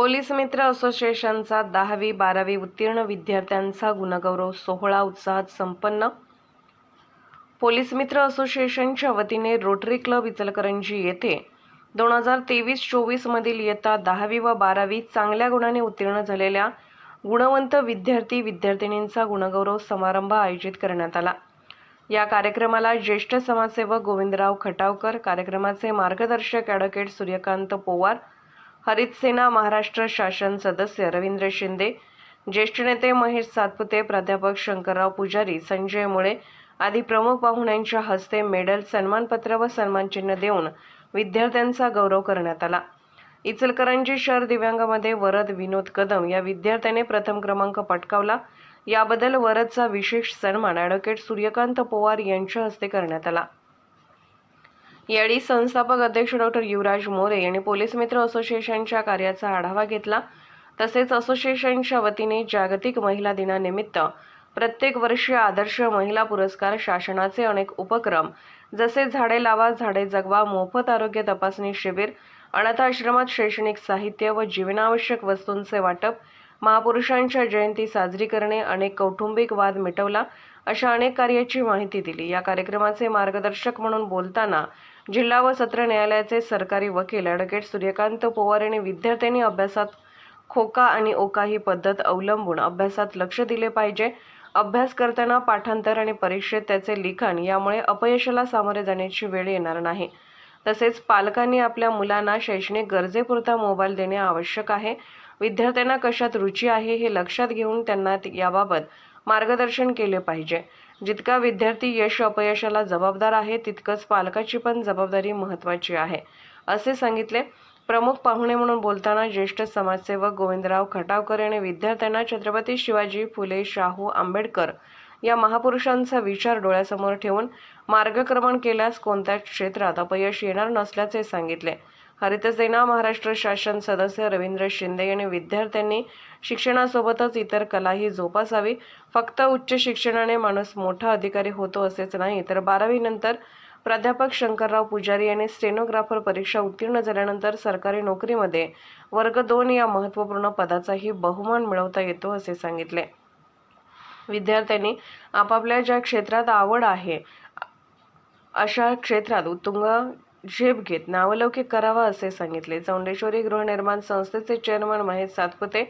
Police मित्र असोसिएशनचा दहावी बारावी उत्तीर्ण विद्यार्थ्यांचा गुणगौरव सोहळा उत्साहात संपन्न. पोलीस मित्र असोसिएशनच्या वतीने रोटरी क्लब इचलकरंजी येथे दोन हजार तेवीस चोवीसमधील इयत्ता दहावी व बारावी चांगल्या गुणाने उत्तीर्ण झालेल्या गुणवंत विद्यार्थी विद्यार्थिनींचा गुणगौरव समारंभ आयोजित करण्यात आला. या कार्यक्रमाला ज्येष्ठ समाजसेवक गोविंदराव खटावकर कार्यक्रमाचे मार्गदर्शक ॲडव्होकेट सूर्यकांत पोवार हरितसेना महाराष्ट्र शासन सदस्य रवींद्र शिंदे ज्येष्ठ नेते महेश सातपुते प्राध्यापक शंकरराव पुजारी संजय मुळे आदी प्रमुख पाहुण्यांच्या हस्ते मेडल सन्मानपत्र व सन्मानचिन्ह देऊन विद्यार्थ्यांचा गौरव करण्यात आला. इचलकरंजी शहर दिव्यांगामध्ये वरद विनोद कदम या विद्यार्थ्याने प्रथम क्रमांक पटकावला. याबद्दल वरदचा विशेष सन्मान ॲडव्होकेट सूर्यकांत पवार यांच्या हस्ते करण्यात आला. यावेळी संस्थापक अध्यक्ष डॉक्टर युवराज मोरे यांनी पोलीस मित्र असोसिएशनच्या कार्याचा आढावा घेतला. तसेच असोसिएशनच्या वतीने जागतिक महिला दिनानिमित्त प्रत्येक वर्षी आदर्श महिला पुरस्कार शासनाचे अनेक उपक्रम जसे झाडे लावा झाडे जगवा मोफत आरोग्य तपासणी शिबिर अनाथाश्रमात शैक्षणिक साहित्य व जीवनावश्यक वस्तूंचे वाटप महापुरुषांच्या जयंती साजरी करणे अनेक कौटुंबिक वाद मिटवला अशा अनेक कार्याची माहिती दिली. या कार्यक्रमाचे मार्गदर्शक म्हणून बोलताना जिल्हा व सत्र न्यायालयाचे सरकारी वकील ॲडव्होकेट सूर्यकांत पोवार यांनी विद्यार्थ्यांनी अभ्यासात खोका आणि ओका ही पद्धत अवलंबून अभ्यासात लक्ष दिले पाहिजे. अभ्यास करताना पाठांतर आणि परीक्षेत त्याचे लिखाण यामुळे अपयशाला सामोरे जाण्याची वेळ येणार नाही. तसेच पालकांनी आपल्या मुलांना शैक्षणिक गरजेपुरता मोबाईल देणे आवश्यक आहे. विद्यार्थ्यांना कशात रुची आहे हे लक्षात घेऊन त्यांना याबाबत मार्गदर्शन केले पाहिजे. जितका विद्यार्थी यश अपयशाला जबाबदार आहे तितकंच पालकाची पण जबाबदारी महत्त्वाची आहे असे सांगितले. प्रमुख पाहुणे म्हणून बोलताना ज्येष्ठ समाजसेवक गोविंदराव खटावकर यांनी विद्यार्थ्यांना छत्रपती शिवाजी फुले शाहू आंबेडकर या महापुरुषांचा विचार डोळ्यासमोर ठेवून मार्गक्रमण केल्यास कोणत्याच क्षेत्रात अपयश येणार नसल्याचे सांगितले. हरित सेना महाराष्ट्र शासन सदस्य रवींद्र शिंदे यांनी विद्यार्थ्यांनी शिक्षणासोबतच इतर कलाही जोपासावी. फक्त उच्च शिक्षणाने माणूस मोठा अधिकारी होतो असेच नाही तर बारावीनंतर प्राध्यापक शंकरराव पुजारी यांनी स्टेनोग्राफर परीक्षा उत्तीर्ण झाल्यानंतर सरकारी नोकरीमध्ये वर्ग दोन या महत्त्वपूर्ण पदाचाही बहुमान मिळवता येतो असे सांगितले. विद्यार्थ्यांनी आपापल्या ज्या क्षेत्रात आवड आहे अशा क्षेत्रात उत्तुंग झेप घेत नावलौकिक करावा असे सांगितले. चौंडेश्वरी गृहनिर्माण संस्थेचे चेअरमन महेश सातपुते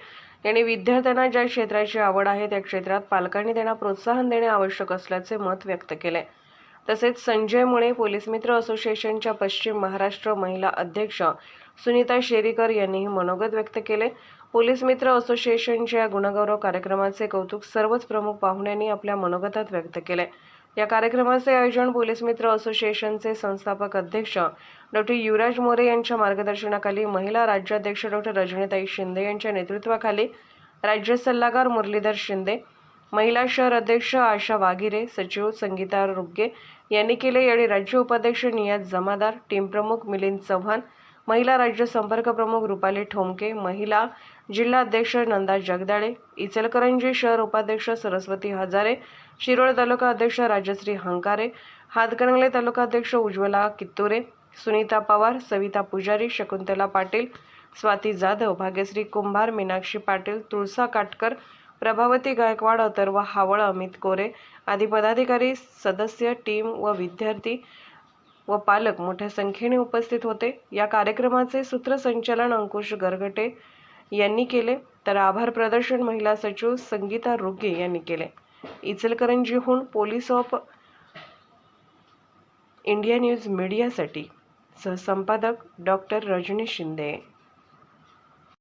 यांनी विद्यार्थ्यांना ज्या क्षेत्राची आवड आहे त्या क्षेत्रात पालकांनी त्यांना प्रोत्साहन देणे आवश्यक असल्याचे मत व्यक्त केले. तसेच संजय मुळे पोलीस मित्र असोसिएशनच्या पश्चिम महाराष्ट्र महिला अध्यक्ष सुनीता शेरीकर यांनीही मनोगत व्यक्त केले. पोलीस मित्र असोसिएशनच्या गुणगौरव कार्यक्रमाचे कौतुक सर्वच प्रमुख पाहुण्यांनी आपल्या मनोगतात व्यक्त केले. या कार्यक्रमाचे आयोजन पोलीस मित्र असोसिएशनचे संस्थापक अध्यक्ष डॉक्टर युवराज मोरे यांच्या मार्गदर्शनाखाली महिला राज्याध्यक्ष डॉक्टर रजनीताई शिंदे यांच्या नेतृत्वाखाली राज्य सल्लागार मुरलीधर शिंदे महिला शहर अध्यक्ष आशा वागिरे सचिव संगीता रुग्गे यांनी केले यावेळी राज्य उपाध्यक्ष नियाज जमादार टीम प्रमुख मिलिंद चव्हाण महिला राज्य संपर्क प्रमुख रुपाली ठोमके महिला जिल्हा अध्यक्ष नंदा जगदाळे इचलकरंजी शहर उपाध्यक्ष सरस्वती हजारे शिरोळ तालुका अध्यक्ष राजश्री हंकारे हातकणंगले तालुका अध्यक्ष उज्ज्वला कित्तुरे सुनीता पवार सविता पुजारी शकुंतला पाटील स्वाती जाधव भाग्यश्री कुंभार मीनाक्षी पाटील तुळसा काटकर प्रभावती गायकवाड अथर्व हावळ अमित कोरे आदी पदाधिकारी सदस्य टीम व विद्यार्थी व पालक मोठ्या संख्येने उपस्थित होते. या कार्यक्रमाचे सूत्रसंचालन अंकुश गरगटे यांनी केले. तर आभार प्रदर्शन महिला सचिव संगीता रुगे यांनी केले. इचलकरंजीहून पोलीस ऑफ इंडिया न्यूज मीडियासाठी सहसंपादक डॉक्टर रजनी शिंदे.